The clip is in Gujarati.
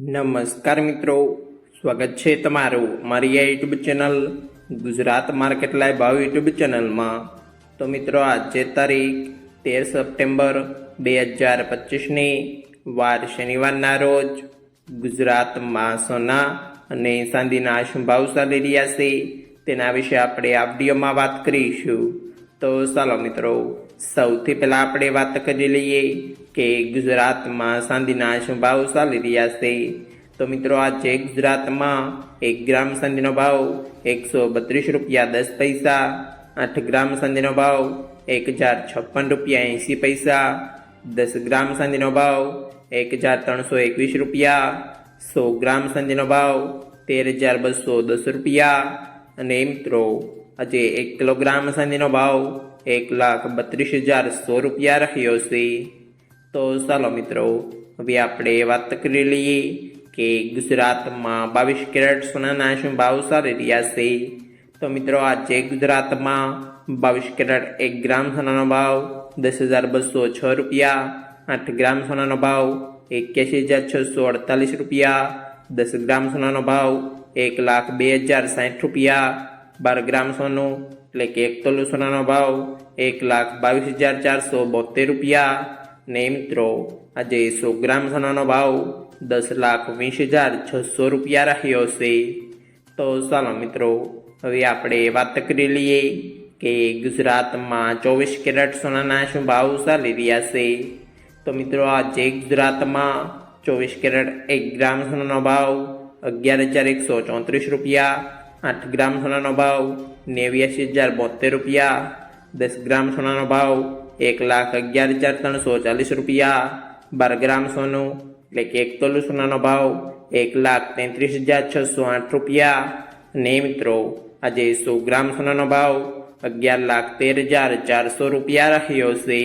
નમસ્કાર મિત્રો, સ્વાગત છે તમારું મારી આ YouTube channel Gujarat market live ભાવ યુટ્યુબ ચેનલમાં. તો મિત્રો, આજે તારીખ તેર સપ્ટેમ્બર બે હજાર પચીસની વાર શનિવારના રોજ ગુજરાતમાં સોના અને ચાંદીના શું ભાવ ચાલી રહ્યા છે. તેના વિશે આપણે આ વિડીયોમાં વાત કરીશું. તો ચાલો મિત્રો, સૌથી પહેલાં આપણે વાત કરી લઈએ કે ગુજરાતમાં ચાંદીના શું ભાવ ચાલી રહ્યા છે. તો મિત્રો, આજે ગુજરાતમાં એક ગ્રામ ચાંદીનો ભાવ એકસો બત્રીસ રૂપિયા દસ પૈસા, આઠ ગ્રામ ચાંદીનો ભાવ એક હજાર છપ્પન રૂપિયા એંસી પૈસા, દસ ગ્રામ ચાંદીનો ભાવ એક હજાર ત્રણસો એકવીસ રૂપિયા, સો ગ્રામ ચાંદીનો ભાવ તેર હજાર બસો દસ રૂપિયા. અને મિત્રો આજે એક કિલોગ્રામ ચાંદીનો ભાવ એક લાખ બત્રીસ હજાર સો રૂપિયા રહ્યો છે. તો ચાલો મિત્રો, હવે આપણે વાત કરી લઈએ કે ગુજરાતમાં બાવીસ કેરેટ સોનાના શું ભાવ સારી રહ્યા છે. તો મિત્રો, આજે ગુજરાતમાં બાવીસ કેરેટ એક ગ્રામ સોનાનો ભાવ દસ હજાર બસો છ રૂપિયા, આઠ ગ્રામ સોનાનો ભાવ એક્યાસી હજાર છસો અડતાલીસ રૂપિયા, દસ ગ્રામ સોનાનો ભાવ એક લાખ બે હજાર સાઠ રૂપિયા બાર ગ્રામ સોનું, એટલે કે એક તોલું સોનાનો ભાવ એક લાખ બાવીસ હજાર ચારસો બોતેર રૂપિયા. ને મિત્રો, આજે સો ગ્રામ સોનાનો ભાવ દસ લાખ વીસ હજાર છસો રૂપિયા રહ્યો છે. તો ચાલો મિત્રો, હવે આપણે વાત કરી લઈએ કે ગુજરાતમાં ચોવીસ કેરેટ સોનાના શું ભાવ ચાલી રહ્યા છે. તો મિત્રો, આજે ગુજરાતમાં ચોવીસ કેરેટ એક ગ્રામ સોનાનો ભાવ અગિયાર હજાર એકસો ચોત્રીસ રૂપિયા. આઠ ગ્રામ સોનાનો ભાવ નેવ્યાસી હજાર બોતેર રૂપિયા. દસ ગ્રામ સોનાનો ભાવ એક લાખ અગિયાર હજાર ત્રણસો ચાલીસ રૂપિયા. બાર ગ્રામ સોનું એટલે કે એક તોલું સોનાનો ભાવ એક લાખ તેત્રીસ હજાર છસો આઠ રૂપિયા. ને મિત્રો, આજે સો ગ્રામ સોનાનો ભાવ અગિયાર લાખ તેર હજાર ચારસો રૂપિયા રહ્યો છે.